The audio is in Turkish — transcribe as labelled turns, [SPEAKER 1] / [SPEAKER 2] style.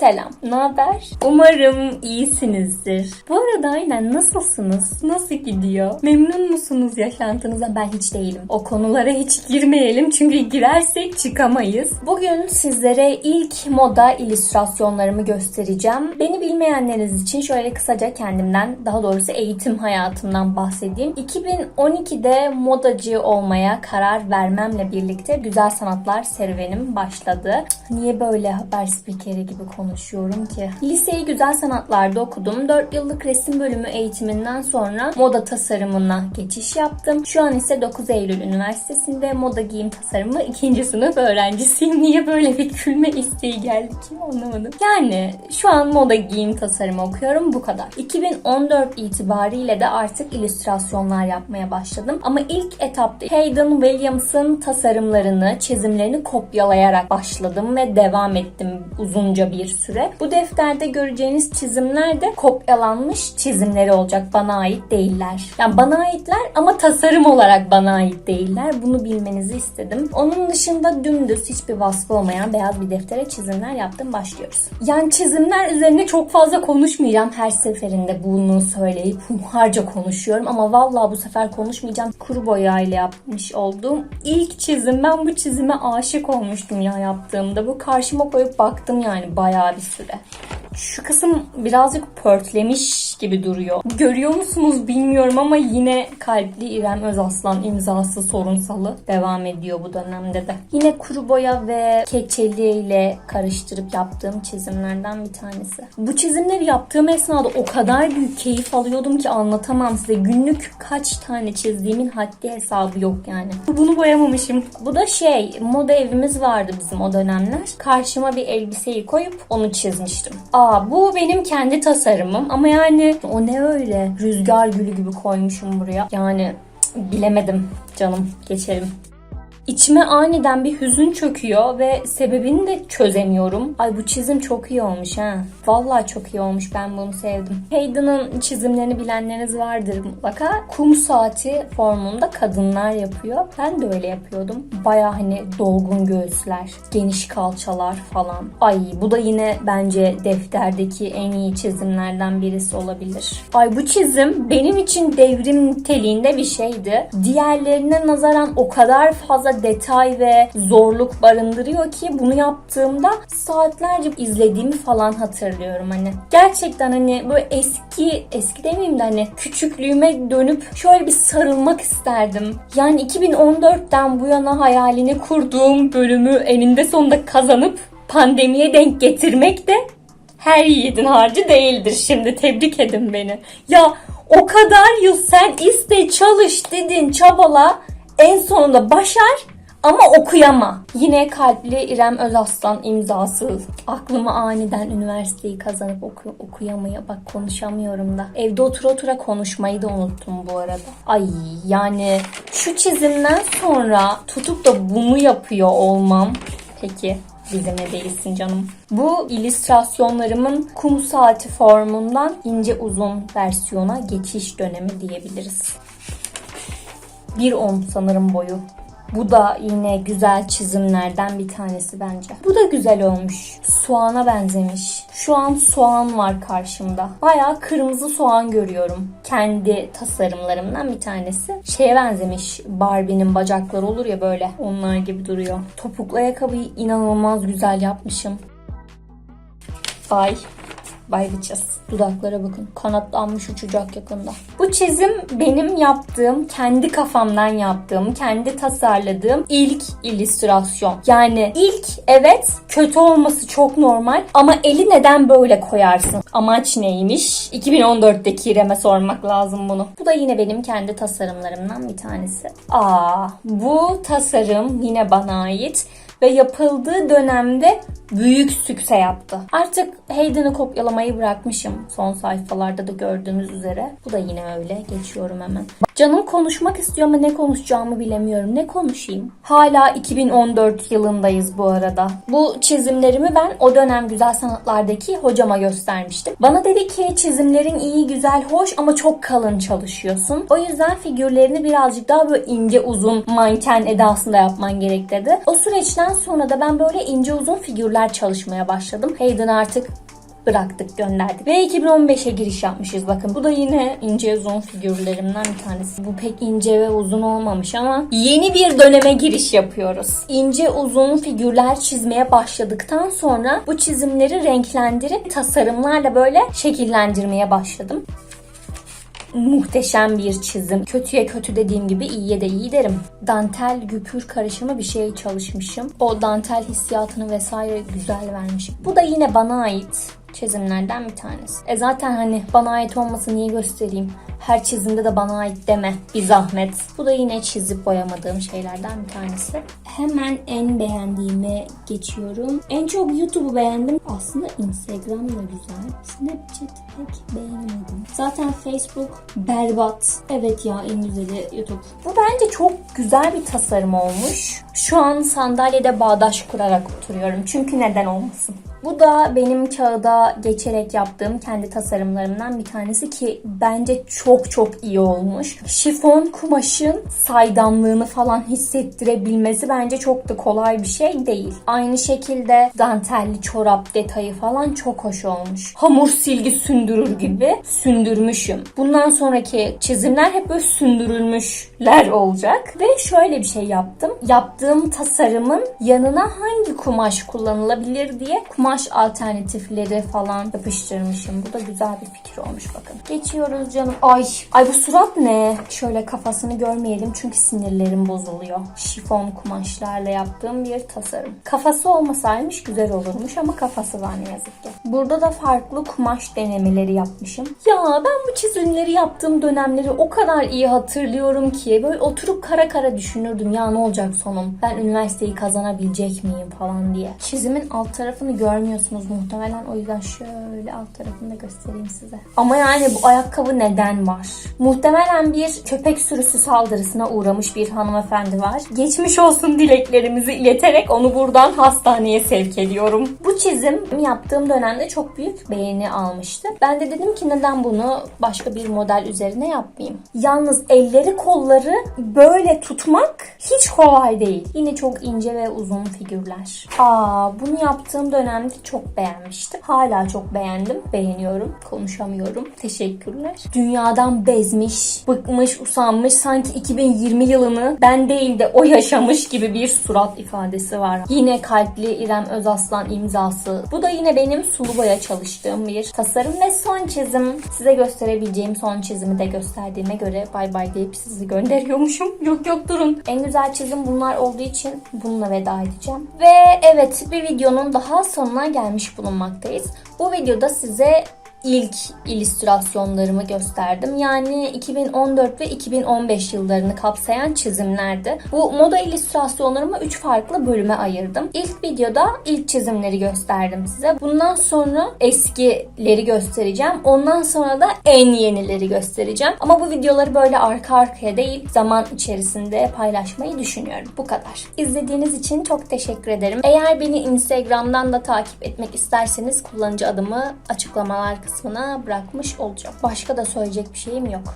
[SPEAKER 1] Selam, ne haber? Umarım iyisinizdir. Bu arada aynen nasılsınız? Nasıl gidiyor? Memnun musunuz yaşantınıza? Ben hiç değilim. O konulara hiç girmeyelim çünkü girersek çıkamayız. Bugün sizlere ilk moda illüstrasyonlarımı göstereceğim. Beni bilmeyenleriniz için şöyle kısaca kendimden, daha doğrusu eğitim hayatımdan bahsedeyim. 2012'de modacı olmaya karar vermemle birlikte güzel sanatlar serüvenim başladı. Niye böyle haber spikeri gibi konuşuyorum ki? Liseyi güzel sanatlarda okudum. 4 yıllık resim bölümü eğitiminden sonra moda tasarımına geçiş yaptım. Şu an ise 9 Eylül Üniversitesi'nde moda giyim tasarımı 2. sınıf öğrencisiyim. Niye böyle bir gülme isteği geldi ki anlamadım. Yani şu an moda giyim tasarımı okuyorum bu kadar. 2014 itibariyle de artık illüstrasyonlar yapmaya başladım. Ama ilk etapta Hayden Williams'ın tasarımlarını, çizimlerini kopyalayarak başladım ve devam ettim uzunca bir süre. Bu defterde göreceğiniz çizimler de kopyalanmış çizimleri olacak. Bana ait değiller. Yani bana aitler ama tasarım olarak bana ait değiller. Bunu bilmenizi istedim. Onun dışında dümdüz hiçbir vasfı olmayan beyaz bir deftere çizimler yaptım. Başlıyoruz. Yani çizimler üzerine çok fazla konuşmayacağım. Her seferinde bunu söyleyip hunharca konuşuyorum ama vallahi bu sefer konuşmayacağım. Kuru boyayla yapmış olduğum ilk çizim. Ben bu çizime aşık olmuştum ya yaptığımda. Bu karşıma koyup baktım yani bayağı bir süre. Şu kısım birazcık pörtlemiş gibi duruyor. Görüyor musunuz bilmiyorum ama yine kalpli İrem Özaslan imzası sorunsalı devam ediyor bu dönemde de. Yine kuru boya ve keçeli ile karıştırıp yaptığım çizimlerden bir tanesi. Bu çizimleri yaptığım esnada o kadar büyük keyif alıyordum ki anlatamam size. Günlük kaç tane çizdiğimin haddi hesabı yok yani. Bunu boyamamışım. Bu da şey moda evimiz vardı bizim o dönemler. Karşıma bir elbiseyi koyup onu çizmiştim. Aa bu benim kendi tasarımım ama yani o ne öyle rüzgar gülü gibi koymuşum buraya. Yani bilemedim canım geçelim. İçime aniden bir hüzün çöküyor ve sebebini de çözemiyorum. Ay bu çizim çok iyi olmuş ha. Vallahi çok iyi olmuş. Ben bunu sevdim. Hayden'ın çizimlerini bilenleriniz vardır mutlaka. Kum saati formunda kadınlar yapıyor. Ben de öyle yapıyordum. Baya hani dolgun göğüsler, geniş kalçalar falan. Ay bu da yine bence defterdeki en iyi çizimlerden birisi olabilir. Ay bu çizim benim için devrim niteliğinde bir şeydi. Diğerlerine nazaran o kadar fazla detay ve zorluk barındırıyor ki bunu yaptığımda saatlerce izlediğimi falan hatırlıyorum hani. Gerçekten hani böyle eski eski demeyeyim de hani küçüklüğüme dönüp şöyle bir sarılmak isterdim. Yani 2014'ten bu yana hayalini kurduğum bölümü eninde sonunda kazanıp pandemiye denk getirmek de her yiğidin harcı değildir şimdi tebrik edin beni. Ya o kadar yıl sen iste çalış dedin çabala en sonunda başar ama okuyama. Yine kalpli İrem Özaslan imzası. Aklıma aniden üniversiteyi kazanıp oku okuyamaya bak konuşamıyorum da. Evde otur otura konuşmayı da unuttum bu arada. Ay yani şu çizimden sonra tutup da bunu yapıyor olmam. Peki bizimle değilsin canım. Bu illüstrasyonlarımın kum saati formundan ince uzun versiyona geçiş dönemi diyebiliriz. 1.10 sanırım boyu. Bu da yine güzel çizimlerden bir tanesi bence. Bu da güzel olmuş. Soğana benzemiş. Şu an soğan var karşımda. Bayağı kırmızı soğan görüyorum. Kendi tasarımlarımdan bir tanesi. Şeye benzemiş. Barbie'nin bacakları olur ya böyle. Onlar gibi duruyor. Topuklu ayakkabıyı inanılmaz güzel yapmışım. Bye. Bitches. Dudaklara bakın. Kanatlanmış uçacak yakında. Bu çizim benim yaptığım, kendi kafamdan yaptığım, kendi tasarladığım ilk illüstrasyon. Yani ilk evet kötü olması çok normal ama eli neden böyle koyarsın? Amaç neymiş? 2014'teki İrem'e sormak lazım bunu. Bu da yine benim kendi tasarımlarımdan bir tanesi. Aa, bu tasarım yine bana ait ve yapıldığı dönemde büyük sükse yaptı. Artık Hayden'ı kopyalamayı bırakmışım. Son sayfalarda da gördüğünüz üzere. Bu da yine öyle. Geçiyorum hemen. Canım konuşmak istiyor ama ne konuşacağımı bilemiyorum. Ne konuşayım? Hala 2014 yılındayız bu arada. Bu çizimlerimi ben o dönem güzel sanatlardaki hocama göstermiştim. Bana dedi ki çizimlerin iyi, güzel, hoş ama çok kalın çalışıyorsun. O yüzden figürlerini birazcık daha böyle ince uzun manken edasında yapman gerek dedi. O süreçten sonra da ben böyle ince uzun figürler çalışmaya başladım. Hayden artık bıraktık gönderdik. Ve 2015'e giriş yapmışız bakın. Bu da yine ince uzun figürlerimden bir tanesi. Bu pek ince ve uzun olmamış ama yeni bir döneme giriş yapıyoruz. İnce uzun figürler çizmeye başladıktan sonra bu çizimleri renklendirip tasarımlarla böyle şekillendirmeye başladım. Muhteşem bir çizim. Kötüye kötü dediğim gibi iyiye de iyi derim. Dantel güpür karışımı bir şey çalışmışım. O dantel hissiyatını vesaire güzel vermişim. Bu da yine bana ait çizimlerden bir tanesi. E zaten hani bana ait olması niye göstereyim? Her çizimde de bana ait deme. Bir zahmet. Bu da yine çizip boyamadığım şeylerden bir tanesi. Hemen en beğendiğime geçiyorum. En çok YouTube'u beğendim. Aslında Instagram da güzel. Snapchat pek beğenemedim. Zaten Facebook berbat. Evet ya en güzeli YouTube. Bu bence çok güzel bir tasarım olmuş. Şu an sandalyede bağdaş kurarak oturuyorum. Çünkü neden olmasın? Bu da benim kağıda geçerek yaptığım kendi tasarımlarımdan bir tanesi ki bence çok çok iyi olmuş. Şifon kumaşın saydamlığını falan hissettirebilmesi bence çok da kolay bir şey değil. Aynı şekilde dantelli çorap detayı falan çok hoş olmuş. Hamur silgi sündürür gibi sündürmüşüm. Bundan sonraki çizimler hep böyle sündürülmüşler olacak. Ve şöyle bir şey yaptım. Yaptığım tasarımın yanına hangi kumaş kullanılabilir diye kumaş alternatifleri falan yapıştırmışım. Bu da güzel bir fikir olmuş bakın. Geçiyoruz canım. Ay, ay bu surat ne? Şöyle kafasını görmeyelim çünkü sinirlerim bozuluyor. Şifon kumaşlarla yaptığım bir tasarım. Kafası olmasaymış güzel olurmuş ama kafası var ne yazık ki. Burada da farklı kumaş denemeleri yapmışım. Ya ben bu çizimleri yaptığım dönemleri o kadar iyi hatırlıyorum ki böyle oturup kara kara düşünürdüm ya ne olacak sonum? Ben üniversiteyi kazanabilecek miyim falan diye. Çizimin alt tarafını görmüyorsunuz muhtemelen o yüzden şöyle alt tarafını da göstereyim size. Ama yani bu ayakkabı neden var? Muhtemelen bir köpek sürüsü saldırısına uğramış bir hanımefendi var. Geçmiş olsun dileklerimizi ileterek onu buradan hastaneye sevk ediyorum. Bu çizim yaptığım dönemde çok büyük beğeni almıştı. Ben de dedim ki neden bunu başka bir model üzerine yapmayayım? Yalnız elleri kolları böyle tutmak hiç kolay değil. Yine çok ince ve uzun figürler. Aa bunu yaptığım dönemde çok beğenmiştim. Hala çok beğendim. Beğeniyorum. Konuşamıyorum. Teşekkürler. Dünyadan bezmiş, bıkmış, usanmış sanki 2020 yılını ben değil de o yaşamış gibi bir surat ifadesi var. Yine kalpli İrem Özaslan imzası. Bu da yine benim sulu boya çalıştığım bir tasarım ve son çizim. Size gösterebileceğim son çizimi de gösterdiğime göre bay bay deyip sizi gönderiyormuşum. Yok yok durun. En güzel çizim bunlar olduğu için bununla veda edeceğim. Ve evet bir videonun daha sonuna gelmiş bulunmaktayız. Bu videoda size ilk illüstrasyonlarımı gösterdim. Yani 2014 ve 2015 yıllarını kapsayan çizimlerdi. Bu moda illüstrasyonlarımı 3 farklı bölüme ayırdım. İlk videoda ilk çizimleri gösterdim size. Bundan sonra eskileri göstereceğim. Ondan sonra da en yenileri göstereceğim. Ama bu videoları böyle arka arkaya değil zaman içerisinde paylaşmayı düşünüyorum. Bu kadar. İzlediğiniz için çok teşekkür ederim. Eğer beni Instagram'dan da takip etmek isterseniz kullanıcı adımı açıklamalar kısmına bırakmış olacağım. Başka da söyleyecek bir şeyim yok.